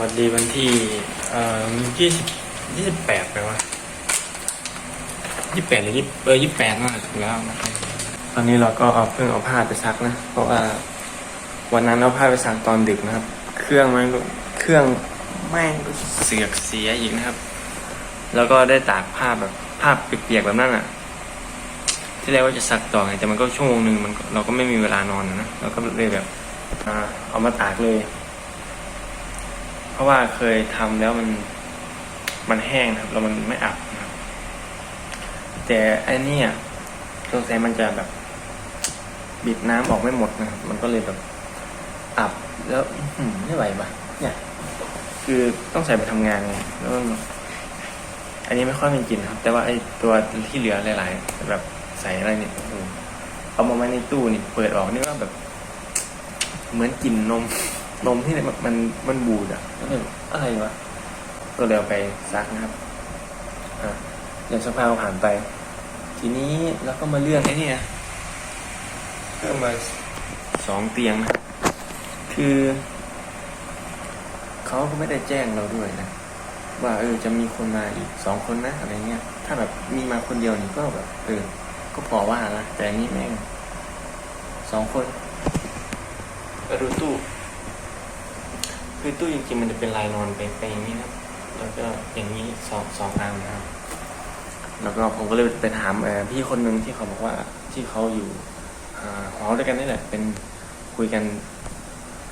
วัสดีวันที่เอ่อยี่สิบยี่สิบแปดไปวะยี่แปดหรือยี่เออยี่แปดมากถึงแล้วนะครับตอนนี้เราก็เอาเพิ่งเอาผ้าไปซักนะ เพราะว่าวันนั้นเอาผ้าไปซักตอนดึกนะครับ เครื่องไมันเครื่องแม่งเสือกเสียอีกนะครับ แล้วก็ได้ตากผ้าแบบผ้าเปียกๆแบบนั้นอะ ที่แรกว่าจะซักต่อไงแต่มันก็ชั่วโมงหนึ่งมันเราก็ไม่มีเวลานอนนะเราก็เลยแบบเอามาตากเลย เพราะว่าเคยทำแล้วมันมันแห้งนะครับ แล้วมันไม่อับนะครับ แต่ไอเนี่ยสงสัยมันจะแบบบีบน้ำออกไม่หมดนะครับ มันก็เลยแบบอับแล้วอืไม่ไหวปะเนี่ย คือต้องใส่ไปทำงานไงแล้วอันนี้ไม่ค่อยมีกลิ่นครับ แต่ว่าไอ้ตัวที่เหลือหลายๆแบบใส่อะไรเนี่ยโอ้โหเอามาไว้ในตู้นี่เปิดออกนี่ว่าแบบ เหมือนกลิ่นนม นมที่มันมันมันบูดอะก็เลยแบบอะไรวะก็เลยเอาไปซักนะครับอะเดี๋ยวสักพักผ่านไป ทีนี้เราก็มาเลื่อนไอ้นี่นะเพิ่มมาสองเตียงนะครับคือเขาก็ไม่ได้แจ้งเราด้วยนะว่าเออจะมีคนมาอีกสองคนนะอะไรเงี้ย ถ้าแบบมีมาคนเดียวนี่ก็แบบเออก็พอว่านะแต่อันนี้แม่งสองคนก็ดูตู้ คือตู้จริงๆมันจะเป็นลายนอนไปไปอย่างนี้นะครับ แล้วก็อย่างนี้สองสองอันนะครับแล้วก็ผมก็เลยไปถามพี่คนหนึ่งที่เขาบอกว่าที่เขาอยู่อ่าหอด้วยกันนี่แหละ เป็นคุยกัน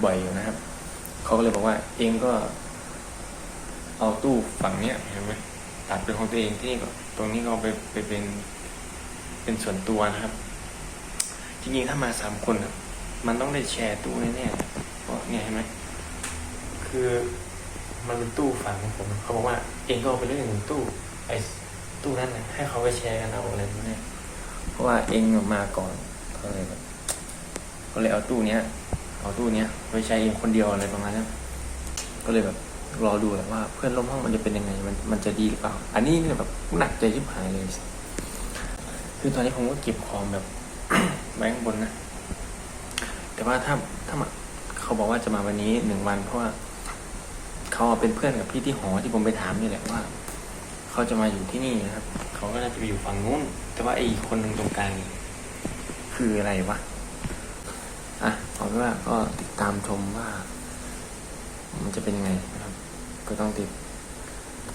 บ่อยอยู่นะครับ เขาก็เลยบอกว่าเองก็ เอาตู้ฝั่งเนี้ยเห็นไหมตัดเป็นของตัวเองที่นี่ก็ตรงนี้ก็เอาไปไปเป็นเป็นส่วนตัวนะครับ จริงๆถ้ามาสามคนมันต้องได้แชร์ตู้แน่ๆเพราะเนี่ยเห็นไหม คือมันเป็นตู้ฝังของผมเขาบอกว่าเองก็เอาไปเรื่องหนึ่งตู้ไอ้ตู้นั้นนะให้เขาไปแชร์กันเอาอะไรพวกเนี้ยเพราะว่าเองมาก่อนก็เลยแบบก็เลยเอาตู้เนี้ย เอาตู้เนี้ยไปใช้เองคนเดียวอะไรประมาณนั้นก็เลยแบบรอดูแหละว่า เพื่อนร่วมห้องมันจะเป็นยังไง มันมันจะดีหรือเปล่า อันนี้เนี่ยแบบหนักใจชิบหายเลย คือตอนนี้ผมก็เก็บของแบบไว้ข้างบนนะ แต่ว่าถ้าถ้าเขาบอกว่าจะมาวันนี้หนึ่งวันเพราะว่า เขาเป็นเพื่อนกับพี่ที่หอที่ผมไปถามนี่แหละว่าเขาจะมาอยู่ที่นี่นะครับ เขาก็น่าจะไปอยู่ฝั่งนู้น แต่ว่าไอ้คนหนึ่งตรงกลางนี่คืออะไรวะ อะเอาเป็นว่าก็ติดตามชมว่า มันจะเป็นยังไงนะครับ ก็ต้องติด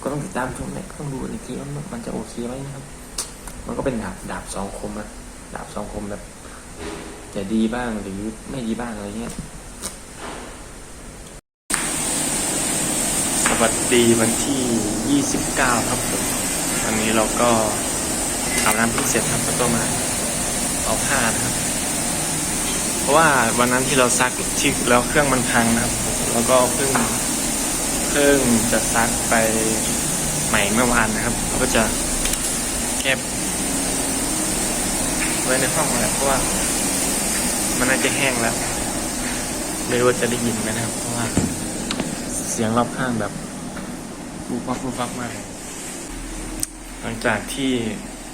ก็ต้องติดตามชมแหละต้องดูอีกทีว่ามันจะโอเคไหมนะครับ มันก็เป็นดาบดาบสองคมนะดาบสองคมแบบจะดีบ้างหรือไม่ดีบ้างอะไรเงี้ย วัสดีวันที่ 29 ครับผมวันนี้เราก็อาบน้ำเพิ่งเสร็จครับแล้วก็มาเอาผ้านะครับ เพราะว่าวันนั้นที่เราซักที่แล้วเครื่องมันพังนะครับ แล้วก็เพิ่งเพิ่งจะซักไปใหม่เมื่อวานนะครับ เราก็จะเก็บไว้ในห้องแหละเพราะว่ามันน่าจะแห้งแล้วไม่รู้ว่าจะได้ยินไหมนะครับ เพราะว่าเสียงรอบข้างแบบ ฟูฟับฟูฟับมา หลังจากที่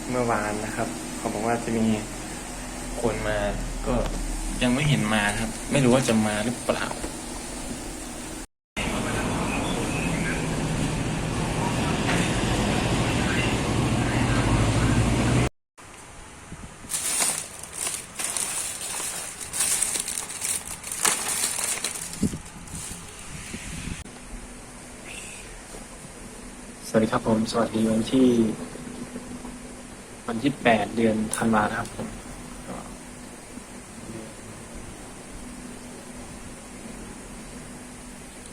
เมื่อวานนะครับ เขาบอกว่าจะมีคนมาก็ยังไม่เห็นมาครับ ไม่รู้ว่าจะมาหรือเปล่า ครับผม สวัสดีวันที่ วันที่แปดเดือนธันวาครับผม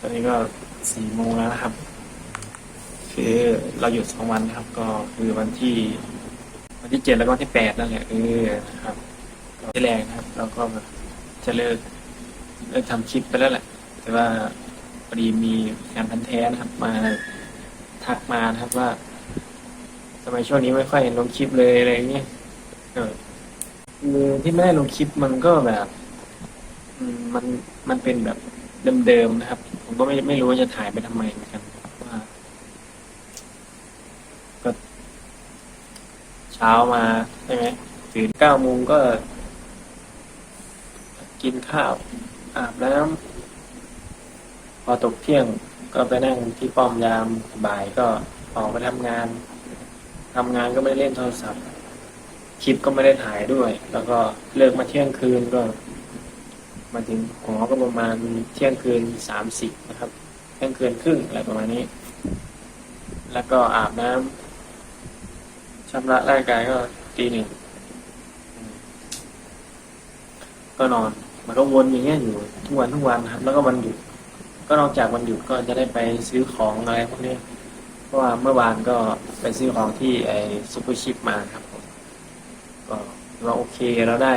ตอนนี้ก็สี่โมงแล้วนะครับ คือเราหยุดสองวันนะครับ ก็คือวันที่ วันที่เจ็ดแล้วก็วันที่แปดนั่นแหละเออนะครับที่แรงนะครับเราก็จะเลิกเลิกทำคลิปไปแล้วแหละ แต่ว่าพอดีมีงานพันแท้นะครับ มา ทักมานะครับว่าทำไมช่วงนี้ไม่ค่อยเห็นลงคลิปเลยอะไรเงี้ยเออคือที่ไม่ได้ลงคลิปมันก็แบบมันมันเป็นแบบเดิมๆนะครับ ผมก็ไม่ไม่รู้ว่าจะถ่ายไปทำไมเหมือนกันว่าก็เช้ามาใช่ไหมตื่นเก้าโมงก็ กินข้าว อาบน้ำพอตกเที่ยง ก็ไปนั่งที่ป้อมยามบ่ายก็ออกไปทำงานทำงานก็ไม่ได้เล่นโทรศัพท์คลิปก็ไม่ได้ถ่ายด้วย แล้วก็เลิกมาเที่ยงคืนก็ มาถึงหอก็ประมาณเที่ยงคืนสามสิบนะครับ เที่ยงคืนครึ่งอะไรประมาณนี้ แล้วก็อาบน้ำชำระร่างกายก็ตีหนึ่งก็นอน มันก็วนอย่างเงี้ยอยู่ทุกวันทุกวันครับแล้วก็วันหยุด ก็นอกจากวันหยุดก็จะได้ไปซื้อของอะไรพวกนี้ เพราะว่าเมื่อวานก็ไปซื้อของที่ไอซูเปอร์ชิปมาครับผมก็ถือว่าโอเคเราได้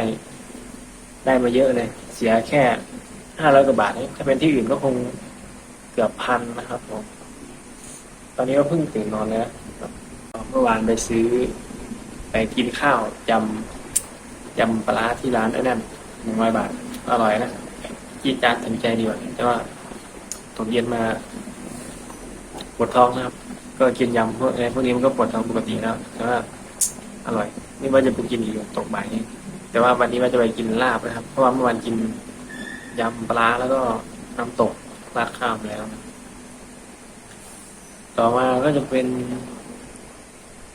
ได้มาเยอะเลย เสียแค่ห้าร้อยกว่าบาทเองถ้าเป็นที่อื่นก็คงเกือบพันนะครับผมตอนนี้ก็เพิ่งตื่นนอนแล้วเมื่อวานไปซื้อ ไปกินข้าวยำยำปลาที่ร้านไอ้นั่นหนึ่งร้อยบาท อร่อยนะจีดจานถึงใจดีกว่าแต่ว่า ตกเย็นมาปวดท้องนะครับ ก็กินยำพวกอะไรพวกนี้มันก็ปวดท้องปกติแล้วแต่ว่าอร่อย ไม่ว่าจะไปกินอีกตกบ่ายนี้แต่ว่าวันนี้ว่าจะไปกินลาบนะครับ เพราะว่าเมื่อวานกินยำปลาแล้วก็น้ำตกราดข้ามแล้ว ต่อมาก็จะเป็น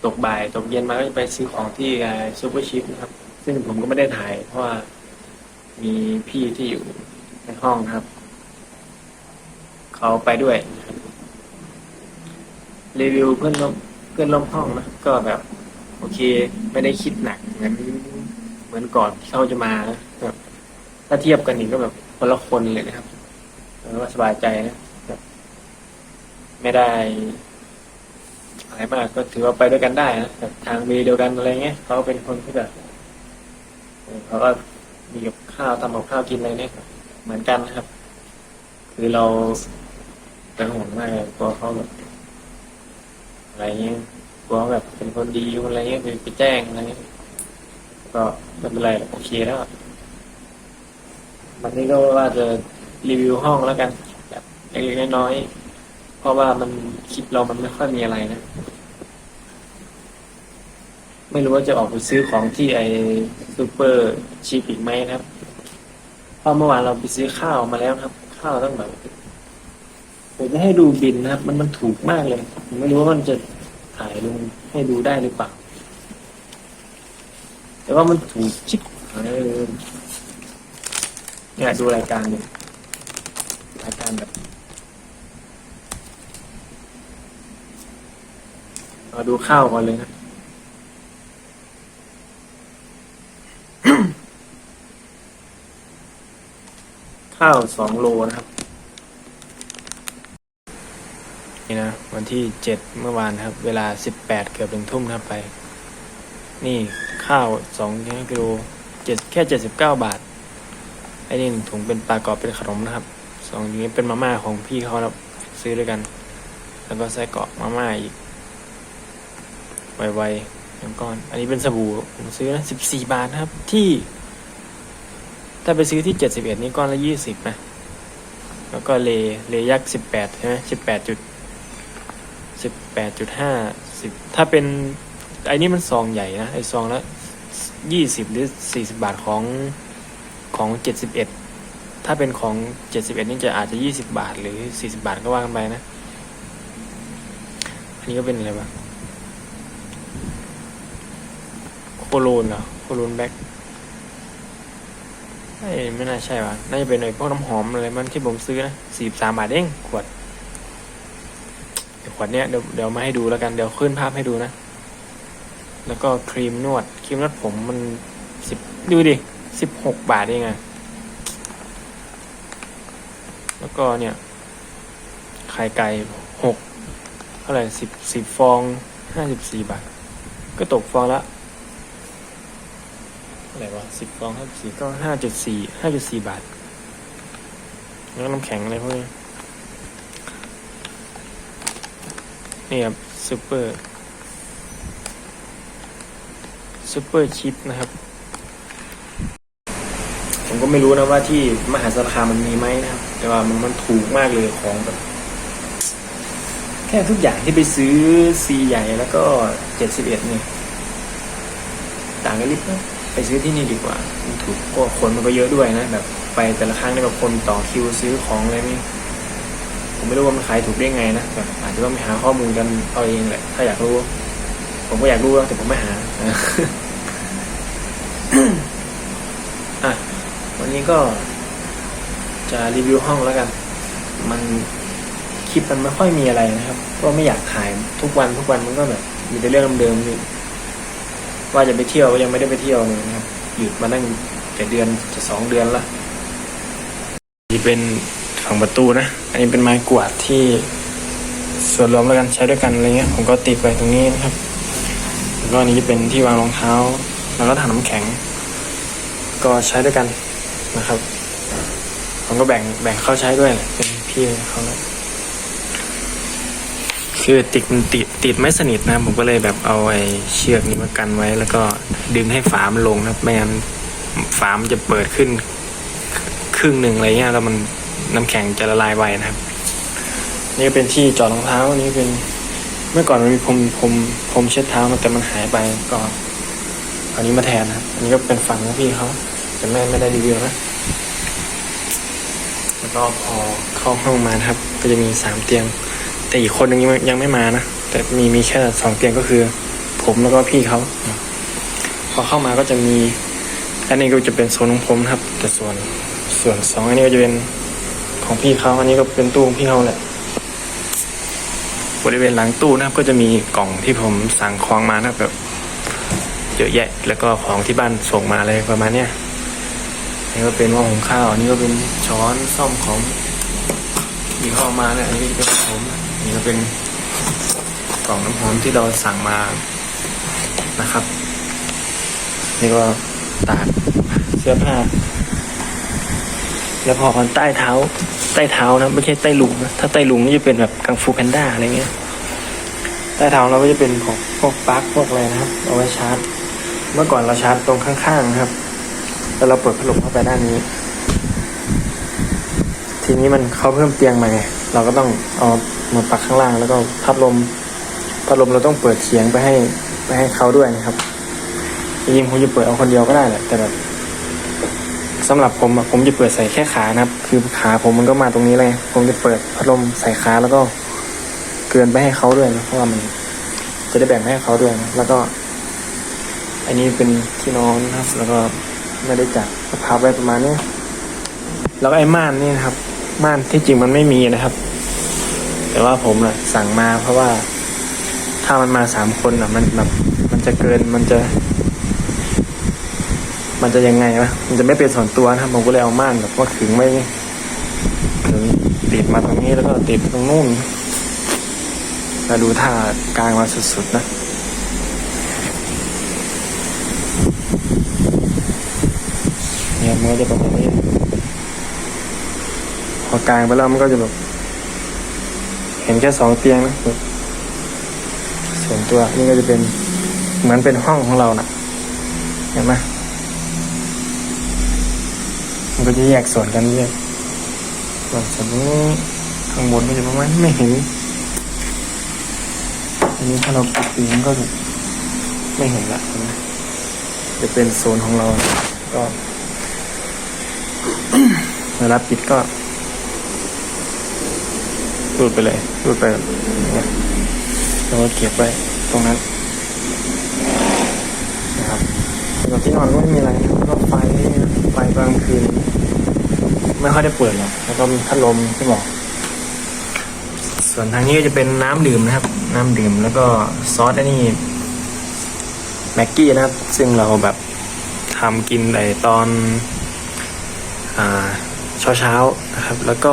ตกบ่ายตกเย็นมาก็จะไปซื้อของที่ซูเปอร์ชิปนะครับ ซึ่งผมก็ไม่ได้ถ่าย เพราะว่ามีพี่ที่อยู่ในห้องครับ เขาไปด้วย รีวิวเพื่อนร่วมเพื่อนร่วมห้องนะก็แบบ โอเค ไม่ได้คิดหนักเหมือนเหมือนก่อนที่เขาจะมานะแบบถ้าเทียบกันนี่ก็แบบคนละคนเลยนะครับแล้วก็สบายใจนะแบบไม่ได้อะไรมากก็ถือว่าไปด้วยกันได้นะแบบทางมีเดียวกันอะไรเงี้ยเขาเป็นคนที่แบบเขาก็มีกับข้าวทำกับข้าวกินอะไรเนี่ยเหมือนกันนะครับ คือเรา เป็นห่วงมากกลัวเขาแบบอะไรเงี้ยกลัวแบบเป็นคนดีอะไรเงี้ยไปแจ้งอะไรเงี้ยก็ไม่เป็นไรโอเคแล้ววันนี้ก็ว่าจะรีวิวห้องแล้วกันแบบเล็กๆน้อยๆเพราะว่ามันคลิปเรามันไม่ค่อยมีอะไรนะ ไม่รู้ว่าจะออกไปซื้อของที่ไอซูเปอร์ชีพอีกไหมนะครับเพราะเมื่อวานเราไปซื้อข้าวมาแล้วครับ ข้าวตั้งแบบ ผมจะให้ดูบินนะครับ มันมันถูกมากเลย ผมไม่รู้ว่ามันจะถ่ายลงให้ดูได้หรือเปล่า แต่ว่ามันถูกชิบหายเลยเนี่ยดูรายการเนี่ยรายการแบบเราดูข้าวก่อนเลยนะข้าวสองโลนะครับ นี่นะวันที่เจ็ดเมื่อวานครับ เวลาสิบแปดเกือบถึงทุ่มครับไป นี่ข้าวสองกิโลเจ็ดแค่เจ็ดสิบเก้าบาทไอ้นี่หนึ่งถุงเป็นปลากรอบเป็นขนมนะครับสองอย่างนี้เป็นมาม่าของพี่เขาเราซื้อด้วยกัน แล้วก็ไส้กรอกมาม่าอีกไวๆน้ำก้อน อันนี้เป็นสบู่ผมซื้อนะสิบสี่บาทครับ ที่ ถ้าไปซื้อที่เจ็ดสิบเอ็ดนี่ก้อนละยี่สิบนะแล้วก็เลเลยักษ์สิบแปดใช่ไหมสิบแปดจุด สิบแปดจุดห้าสิบถ้าเป็นไอ้นี่มันซองใหญ่นะ ไอ้ซองละยี่สิบหรือสี่สิบาทของของเจ็ดสิบเอ็ดถ้าเป็นของเจ็ดสิบเอ็ดนี่จะอาจจะยี่สิบาท หรือสี่สิบาทก็ว่ากันไปนะ อันนี้ก็เป็นอะไรวะโคโลนเหรอโคโลนแบ็คไอ้ยไม่น่าใช่วะน่าจะเป็นไอ้พวกน้ำหอมอะไรมันที่ผมซื้อนะสี่สามบาทเองขวด ขวดเนี้ยเดี๋ยวเดี๋ยวมาให้ดูแล้วกันเดี๋ยวขึ้นภาพให้ดูนะ แล้วก็ครีมนวดครีมนวดผมมันสิบดูดิสิบหกบาทเองอะแล้วก็เนี่ยไข่ไก่หกเท่าไหร่สิบสิบฟองห้าสิบสี่บาท ก็ตกฟองละเท่าไหร่วะสิบฟองห้าสี่ก็ห้าจุดสี่ห้าจุดสี่บาท แล้วน้ำแข็งอะไรพวกนี้ นี่ครับซูเปอร์ซูเปอร์ชิปนะครับ ผมก็ไม่รู้นะว่าที่มหาสารคามมันมีไหมนะครับ แต่ว่ามันมันถูกมากเลยของแบบแค่ทุกอย่างที่ไปซื้อซีใหญ่แล้วก็เจ็ดสิบเอ็ดนี่ต่างกันลิบนะไปซื้อที่นี่ดีกว่ามันถูกก็คนมันก็เยอะด้วยนะ แบบไปแต่ละครั้งเนี่ยแบบคนต่อคิวซื้อของอะไรนี่ ไม่รู้ว่ามันขายถูกได้ไงนะแบบอาจจะต้องไปหาข้อมูลกันเอาเองแหละ ถ้าอยากรู้ ผมก็อยากรู้แต่ผมไม่หาอะวันนี้ก็จะรีวิวห้องแล้วกัน มันคลิปมันไม่ค่อยมีอะไรนะครับ ก็ไม่อยากถ่ายทุกวันทุกวันมันก็แบบมีแต่เรื่องเดิมๆนี่ว่าจะไปเที่ยวก็ยังไม่ได้ไปเที่ยวเลยนะครับ หยุดมาตั้งแต่เดือนจะสองเดือนละนี่เป็น ฝั่งประตูนะ อันนี้เป็นไม้กวาดที่ส่วนรวมแล้วกันใช้ด้วยกันอะไรเงี้ย ผมก็ติดไว้ตรงนี้นะครับ แล้วก็อันนี้จะเป็นที่วางรองเท้า แล้วก็ถังน้ำแข็ง ก็ใช้ด้วยกันนะครับ ผมก็แบ่งแบ่งเข้าใช้ด้วยแหละเป็นพี่เขาเลยคือติดมันติดติดไม่สนิทนะ ผมก็เลยแบบเอาไอ้เชือกนี้มากันไว้ แล้วก็ดึงให้ฝามันลงนะไม่งั้นฝามันจะเปิดขึ้นครึ่งหนึ่งอะไรเงี้ยแล้วมัน น้ำแข็งจะละลายไวนะครับ นี่ก็เป็นที่จอดรองเท้านนี้เป็นเมื่อก่อนมันมีพรมพรมพรมเช็ดเท้ามันแต่มันหายไปก็อาอันนี้มาแทนนะครับ อันนี้ก็เป็นฝั่งของพี่เขาแต่ไม่ไม่ได้รีวิวนะแล้วก็พอเข้าห้องมานะครับ ก็จะมีสามเตียง แต่อีกคนนึงยังยังไม่มานะแต่มีมีแค่สองเตียงก็คือ ผมแล้วก็พี่เขาพอเข้ามาก็จะมีอันนี้ก็จะเป็นโซนของผมครับ แต่ส่วนส่วนสองอันนี้ก็จะเป็น ของพี่เขาอันนี้ก็เป็นตู้ของพี่เขาแหละ บริเวณหลังตู้นะครับก็จะมีกล่องที่ผมสั่งของมานะครับแบบเยอะแยะ แล้วก็ของที่บ้านส่งมาอะไรประมาณเนี้ยนนี้ก็เป็นหม้อหุงข้าวอันนี้ก็เป็นช้อนซ่อมของมีข้ามาเนี่ยอันนี้เป็นผมอันนี้ก็เป็นกล่องน้ำหอมที่เราสั่งมานะครับ นี่ก็ตากเสื้อผ้า แล้วพอใต้เท้า ใต้เท้านะไม่ใช่ใต้ลุงนะถ้าใต้ลุงนี่จะเป็นแบบกังฟูแพนด้าอะไรเงี้ยใต้เท้าเราก็จะเป็นของพวกปลั๊กพวกอะไรนะครับ เอาไว้ชาร์จ เมื่อก่อนเราชาร์จตรงข้างๆนะครับแล้วเราเปิดพัดลมเข้าไปด้านนี้ ทีนี้มันเขาเพิ่มเตียงมาไงเราก็ต้องเอามาปักข้างล่าง แล้วก็พัดลมพัดลมเราต้องเปิดเฉียงไปให้ไปให้เขาด้วยนะครับจริงๆผมจะเปิดเอาคนเดียวก็ได้แหละแต่แบบ สำหรับผมผมจะเปิดใส่แค่ขานะครับ คือขาผมมันก็มาตรงนี้เลย ผมจะเปิดพัดลมใส่ขาแล้วก็เกินไปให้เขาด้วยนะเพราะว่ามันจะได้แบ่งให้เขาด้วยนะแล้วก็ อันนี้เป็นที่นอนนะครับ แล้วก็ไม่ได้จัดก็พับไว้ประมาณนี้แล้วไอ้ม่านนี่นะครับ ม่านที่จริงมันไม่มีนะครับ แต่ว่าผมอะสั่งมาเพราะว่าถ้ามันมาสามคนอะ มันแบบมันจะเกินมันจะ มันจะยังไงวะมันจะไม่เป็นส่วนตัวนะครับผมก็เลยเอาม่านแบบว่าขึงไม่ขึงติดมาตรงนี้แล้วก็ติดตรงนู้นมาดูท่ากลางมาสุดๆนะเนี่ยมันก็จะประมาณนี้พอกลางไปแล้วมันก็จะแบบเห็นแค่สองเตียงนะส่วนตัวนี่ก็จะเป็นเหมือนเป็นห้องของเรานะเห็นไหม มันก็จะแยกส่วนกันแยกส่วนส่วนนี้ข้างบนก็จะประมาณไม่เห็นอันนี้ถ้าเราปิดปีมันก็จะไม่เห็นละนไหมจะเป็นโซนของเราก็เวลาปิดก็รูดไปเลยรูดไปแบบอย่าเงี้ยแล้วก็เก็บไว้ตรงนั้นนะครับสำหรับที่นอนก็ไม่มีอะไรก็ไฟ กลางคืนไม่ค่อยได้เปิดหรอกแล้วก็มีพัดลมที่บอก ส่วนทางนี้ก็จะเป็นน้ำดื่มนะครับ น้ำดื่มแล้วก็ซอสอันนี้แม็กกี้นะครับ ซึ่งเราแบบทำกินในตอนเช้าเช้านะครับ แล้วก็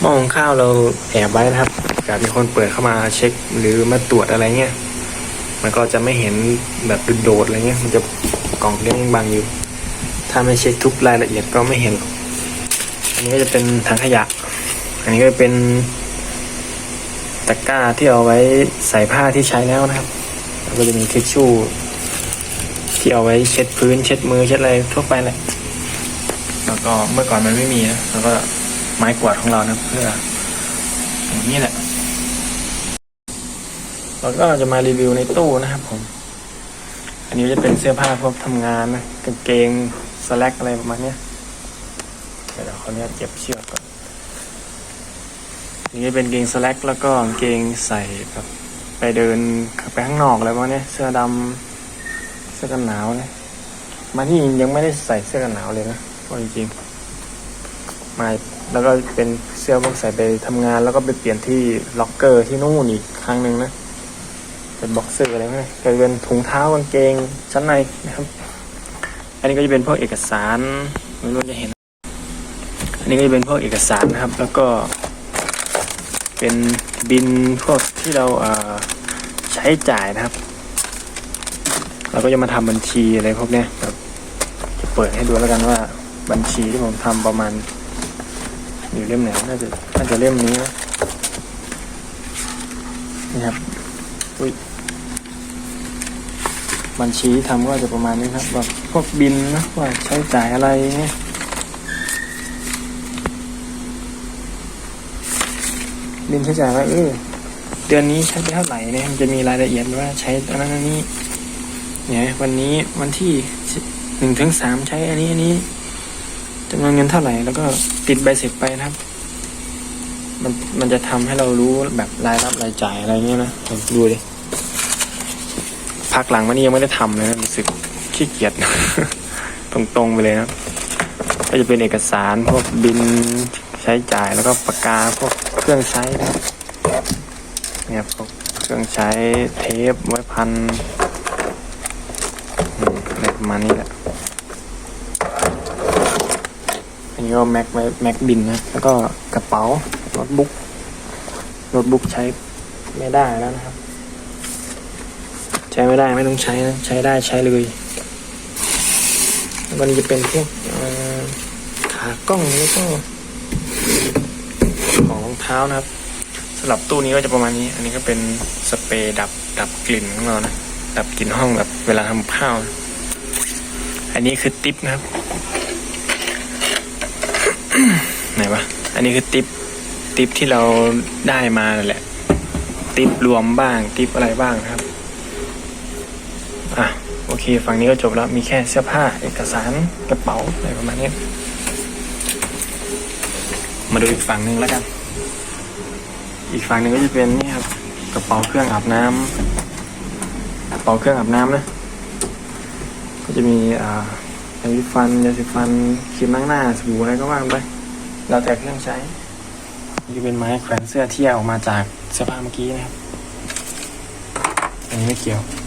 หม้อหุงข้าวเราแอบไว้นะครับกามีคนเปิดเข้ามาเช็คหรือมาตรวจอะไรเงี้ยมันก็จะไม่เห็นแบบโดดๆอะไรเงี้ยมันจะกล่องเลี้ยงบางอยู่ ถ้าไม่เช็คทุกรายละเอียดก็ไม่เห็นอกอันนี้ก็จะเป็นถังขยะ อันนี้ก็เป็นตะกร้าที่เอาไว้ใส่ผ้าที่ใช้แล้วนะครับ แล้วก็จะมีทิชชู่ที่เอาไว้เช็ดพื้น เช็ดมือเช็ดอะไรทั่วไปแหละ แล้วก็เมื่อก่อนมันไม่มีนะ แล้วก็ไม้กวาดของเรานะเพื่ออย่างนี้แหละ เราก็จะมารีวิวในตู้นะครับผม อันนี้จะเป็นเสื้อผ้าพวกทำงานนะกางเกง สแลกอะไรประมาณเนี้ยเดี๋ยวขออนุญาตเก็บเชือกก่อนนี่เป็นกางเกงสแลกแล้วก็กางเกงใส่แบบไปเดินไปข้างนอกอะไรพวกเนี้ยเสื้อดำเสื้อกันหนาวเนี่ยมาที่ยังไม่ได้ใส่เสื้อกันหนาวเลยนะก็จริงๆมาแล้วก็เป็นเสื้อพวกใส่ไปทำงาน แล้วก็ไปเปลี่ยนที่ล็อกเกอร์ที่นู่นอีกครั้งหนึ่งนะเป็นบ็อกเซอร์อะไรพวกนี้ก็จะเป็นถุงเท้ากางเกงชั้นในนะครับ อันนี้ก็จะเป็นพวกเอกสารไม่รู้ว่าจะเห็น อันนี้ก็จะเป็นพวกเอกสารนะครับ แล้วก็เป็นบินพวกที่เราเใช้จ่ายนะครับ เราก็จะมาทำบัญชีอะไรพวกนี้ครับจะเปิดให้ดูแล้วกันว่าบัญชีที่ผมทำประมาณ อยู่เล่มไหนน่าจะน่าจะเล่มนี้นะนี่ครับอุ้ยบัญชีที่ทำก็จะประมาณนี้ครับแบบ วกบินนะว่าใช้จ่ายอะไรเงี้ยบินใช้จ่ายว่าเออเดือนนี้ใช้ไปเท่าไหร่เนี่ยมันจะมีรายละเอียดว่าใช้อันนั้นอันนี้เนี่ยวันนี้วันที่หนึ่งถึงสามใช้อันนี้อันนี้จำนวนเงินเท่าไหร่ แล้วก็ติดใบเสร็จไปนะครับ มันมันจะทำให้เรารู้แบบรายรับรายจ่ายอะไรเงี้ยนะดูดิพักหลังวันนี้ยังไม่ได้ทำเลยนะรู้สึก ขี้เกียจ ตรงๆไปเลยนะก็จะเป็นเอกสารพวกบินใช้จ่ายแล้วก็ปากกาพวกเครื่องใช้นะเนี่ยพวกเครื่องใช้เทปไว้พันอืมอะไรประมาณนี้แหละอันนี้ก็แม็กไว้แม็กบินนะแล้วก็กระเป๋าโน้ตบุ๊กโน้ตบุ๊กใช้ไม่ได้แล้วนะครับ ใช้ไม่ได้ไม่ต้องใช้นะใช้ได้ใช้เลย แล้วก็นี่จะเป็นพวกขากล้องแล้วก็ของรองเท้านะครับสำหรับตู้นี้ก็จะประมาณนี้ อันนี้ก็เป็นสเปรย์ดับดับกลิ่นของเรานะ ดับกลิ่นห้องแบบเวลาทำข้าว อันนี้คือติปนะครับไหนวะอันนี้คือติปติปที่เราได้มาแหละติปรวมบ้างติปอะไรบ้างครับ อะ อเคฝั่งนี้ก็จบแล้วมีแค่เสื้อผ้าเอกสารกระเป๋าอะไรประมาณนี้ มาดูอีกฝั่งหนึ่งแล้วกัน อีกฝั่งหนึ่งก็จะเป็นนี่ครับกระเป๋าเครื่องอาบน้ำกระเป๋าเครื่องอาบน้ำนะ ก็จะมีอ่ายาสีฟันยาสีฟันครีมล้างหน้าสบู่อะไรก็ว่างไปแล้วแต่เครื่องใช้นี่เป็นไม้แขวนเสื้อที่เอาออกมาจากเสื้อผ้าเมื่อกี้นะครับ อันนี้ไม่เกี่ยว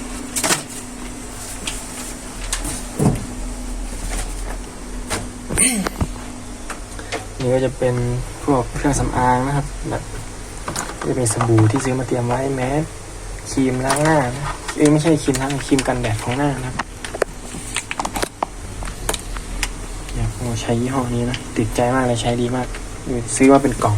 นี่ก็จะเป็นพวกเครื่องสำอางนะครับ แบบจะมีสบู่ที่ซื้อมาเตรียมไว้แมสครีมล้างหน้านะเอ้ยไม่ใช่ครีมล้างครีมกันแดดของหน้านะครับเนี่ยโอ้ใช้ยี่ห้อนี้นะติดใจมากเลยใช้ดีมากซื้อว่าเป็นกล่อง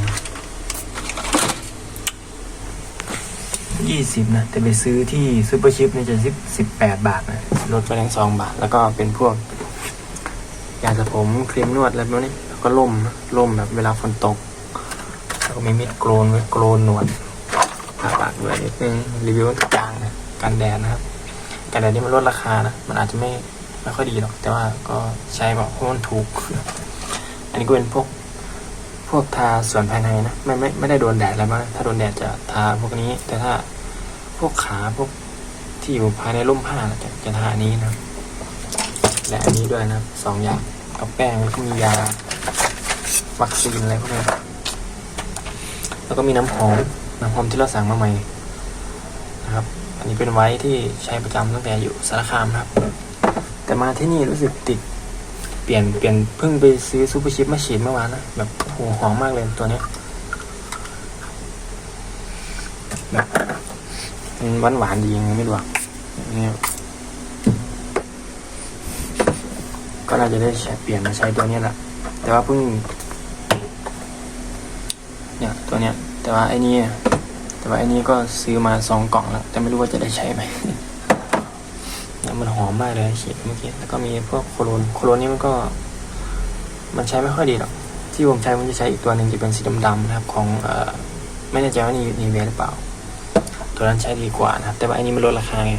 ยี่สิบนะ แต่ไปซื้อที่ซูเปอร์ชิปเนี่ยจะสิบสิบแปดบาทนะลดไปทั้งสองบาท แล้วก็เป็นพวก ยาสระผมครีมนวดอะไรพวกนี้แล้วก็ล่มล่มแบบเวลาฝนตกแล้วก็มีมิดโกรนไว้โกรนหนวดปากปากด้วยนิดนึงรีวิวทุกอย่างนะกันแดดนะครับกันแดดนี่มันลดราคานะมันอาจจะไม่ไม่ค่อยดีหรอก แต่ว่าก็ใช้แบบเพราะมันถูก อันนี้ก็เป็นพวกพวกทาส่วนภายในนะไม่ไม่ไม่ได้โดนแดดอะไรมากถ้าโดนแดดจะทาพวกนี้ แต่ถ้าพวกขาพวกที่อยู่ภายในร่มผ้านะจะจะทานนี้นะ และอันนี้ด้วยนะสองอย่างกับแป้งแล้วก็มียาวัคซีนอะไรพวกนี้แล้วก็มีน้ำหอมน้ำหอมที่เราสั่งมาใหม่นะครับ อันนี้เป็นไว้ที่ใช้ประจำตั้งแต่อยู่สารคามนะครับ แต่มาที่นี่รู้สึกติดเปลี่ยนเปลี่ยนเพิ่งไปซื้อซูเปอร์ชิปมาฉีดเมื่อวานนะแบบโหหอมมากเลยตัวเนี้ยแบบมันหวานดียังไม่รู้อะเนี่ย ก็น่าจะได้ใช้เปลี่ยนมาใช้ตัวนี้แหละแต่ว่าเพิ่งเนี่ยตัวเนี้ย แต่ว่าไอ้นี่แต่ว่าไอ้นี่ก็ซื้อมาสองกล่องแล้ว แต่ไม่รู้ว่าจะได้ใช้ไหมเนี่ยมันหอมมากเลยฉีดเมื่อกี้แล้วก็มีพวกโคโรนโคโรนนี่มันก็ มันใช้ไม่ค่อยดีหรอกที่ผมใช้มันจะใช้อีกตัวหนึ่งจะเป็นสีดำๆนะครับ ของเอ่อไม่แน่ใจว่านี่นีเวหรือเปล่า ตัวนั้นใช้ดีกว่านะครับ แต่ว่าอันนี้มันลดราคาไง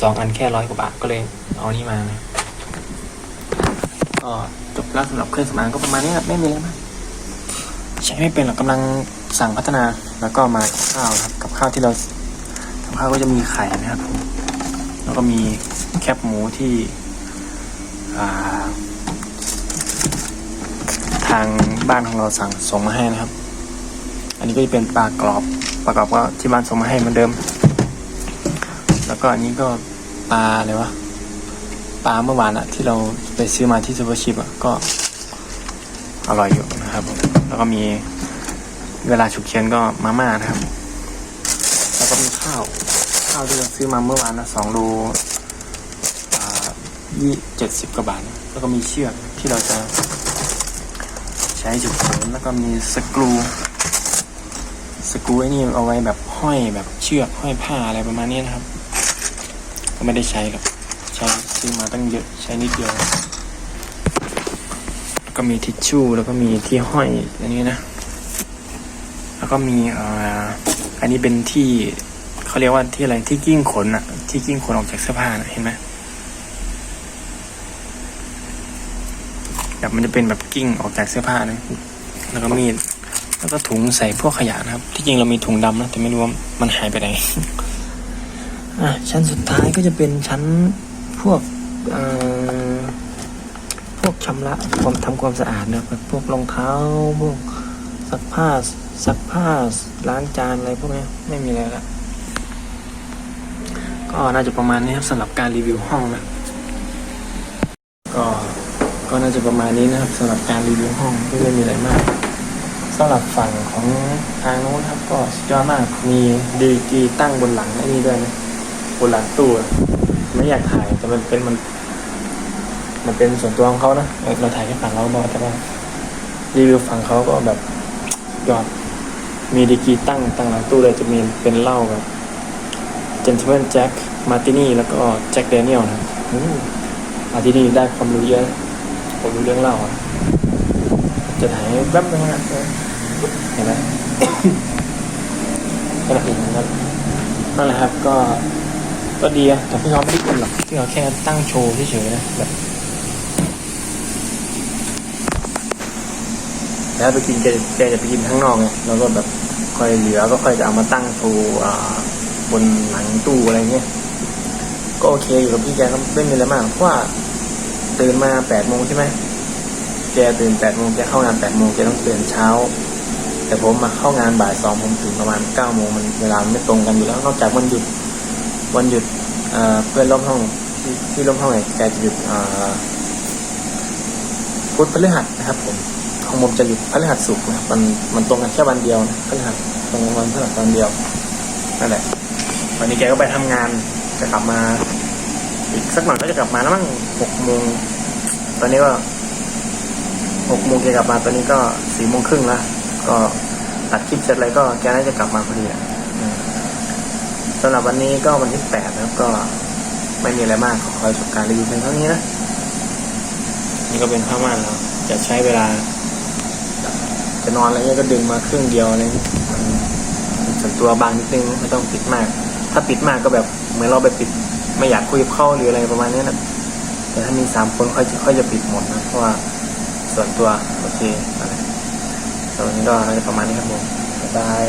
สองอันแค่ร้อยกว่าบาทก็เลยเอานี่มานะ ก็จบแล้วสำหรับเครื่องสำอางก็ประมาณนี้ครับไม่มีอะไรมากใช้ไม่เป็นหรอกกำลังสั่งพัฒนาแล้วก็มาข้าวครับกับข้าวที่เรากับข้าวก็จะมีไข่นะครับผมแล้วก็มีแคบหมูที่ทางบ้านของเราสั่งส่งมาให้นะครับ อันนี้ก็จะเป็นปลากรอบปลากรอบก็ที่บ้านส่งมาให้เหมือนเดิม แล้วก็อันนี้ก็ปลาอะไรวะ ปลาเมื่อวานอะที่เราไปซื้อมาที่ซูเปอร์ชิปอะก็อร่อยอยู่นะครับผมแล้วก็มีเวลาฉุกเฉินก็มาม่านะครับ แล้วก็มีข้าว ข้าวที่เราซื้อมาเมื่อวานนะสองโลอ่ายี่เจ็ดสิบกว่าบาท แล้วก็มีเชือกที่เราจะใช้ฉุกเฉินแล้วก็มีสกรูสกรูไอ้นี่เอาไว้แบบห้อยแบบเชือกห้อยผ้าอะไรประมาณนี้นะครับ ก็ไม่ได้ใช้หรอกใช้ ซื้อมาตั้งเยอะใช้นิดเดียว ก็มีทิชชู่แล้วก็มีที่ห้อยอันนี้นะ แล้วก็มีอ่ออันนี้เป็นที่เขาเรียกว่าที่อะไรที่กิ้งขนอะที่กิ้งขนออกจากเสื้อผ้านะเห็นไหมแบบมันจะเป็นแบบกิ้งออกจากเสื้อผ้านะแล้วก็มีดแล้วก็ถุงใส่พวกขยะนะครับ ที่จริงเรามีถุงดำนะแต่ไม่รู้ว่ามันหายไปไหนอะชั้นสุดท้ายก็จะเป็นชั้นพวก พวกชำระความทำความสะอาดนะครับพวกรองเท้าพวกซักผ้าซักผ้าล้างจานอะไรพวกนี้ไม่มีอะไรละก็น่าจะประมาณนี้ครับสำหรับการรีวิวห้องนะก็ก็น่าจะประมาณนี้นะครับสำหรับการรีวิวห้องไม่ได้มีอะไรมากสำหรับฝั่งของทางโน้นครับก็สุดยอดมากมีดีกีตั้งบนหลังไอ้นี่ด้วยนะ บนหลังตู้ไม่อยากถ่ายแต่มันเป็นมัน มันเป็นส่วนตัวของเขานะเราถ่ายแค่ฝั่งเราบอกแต่ว่ารีวิวฝั่งเขาก็แบบยอด มีดีกีตั้งตั้งหลังตู้เลยจะมีเป็นเหล้าแบบเจน t l e m a n แจ็คมาตินี่แล้วก็แจ็คเดเนียลนะมาที่นี่ได้ความรู้เยอะผมรู้เรื่องเล่าอะจะถ่ายแป๊บนึงนะเห็นไหมก็ละเอียดนะครับนั่นแหละครับก็ ก็ดีอะแต่พี่เขาไม่ได้กินหรอกพี่เขาแค่ตั้งโชว์เฉยๆนะแบบแล้วไปกินแกแกจะไปกินข้างนอกไงแล้วก็แบบค่อยเหลือก็ค่อยจะเอามาตั้งโชว์บนหลังตู้อะไรเงี้ยก็โอเคอยู่กับพี่แกก็ไม่มีอะไรมากเพราะว่าตื่นมาแปดโมงใช่ไหมแกตื่นแปดโมงแกเข้างานแปดโมงแกต้องตื่นเช้า แต่ผมมาเข้างานบ่ายสองผมตื่นประมาณเก้าโมงมันเวลาไม่ตรงกันอยู่แล้วนอกจากวันหยุด วันหยุดเพื่อนร่วมห้องที่ที่ร่วมห้องเนี่ยแกจะหยุดพุธพฤหัสนะครับผมของผมจะหยุดพฤหัสศุกร์นะมันมันตรงกันแค่วันเดียวนะพฤหัสตรงวันพฤหัสวันเดียวนั่นแหละวันนี้แกก็ไปทำงานจะกลับมาอีกสักหน่อยก็จะกลับมาแล้วมั้งหกโมงตอนนี้ก็หกโมงแกกลับมาตอนนี้ก็สี่โมงครึ่งและก็ตัดคลิปเสร็จอะไรก็แกน่าจะกลับมาพอดีอะ สำหรับวันนี้ก็วันที่แปดนะครับก็ไม่มีอะไรมากขอคอยประสบการณ์รีวิวเพียงเท่านี้นะนี่ก็เป็นผ้าม่านแล้วจะใช้เวลา จะนอนอะไรเงี้ยก็ดึงมาครึ่งเดียวอะไรเงี้ยมันส่วนตัวบางนิดนึงไม่ต้องปิดมาก ถ้าปิดมากก็แบบเหมือนเราไปปิด ไม่อยากคุยกับเขาหรืออะไรประมาณนี้นะแต่ถ้ามีสามคนค่อยจะค่อยจะปิดหมดนะเพราะว่าส่วนตัวโอเคอะไรส่วนวันนี้ก็น่าจะประมาณนี้ครับผมบ๊ายบาย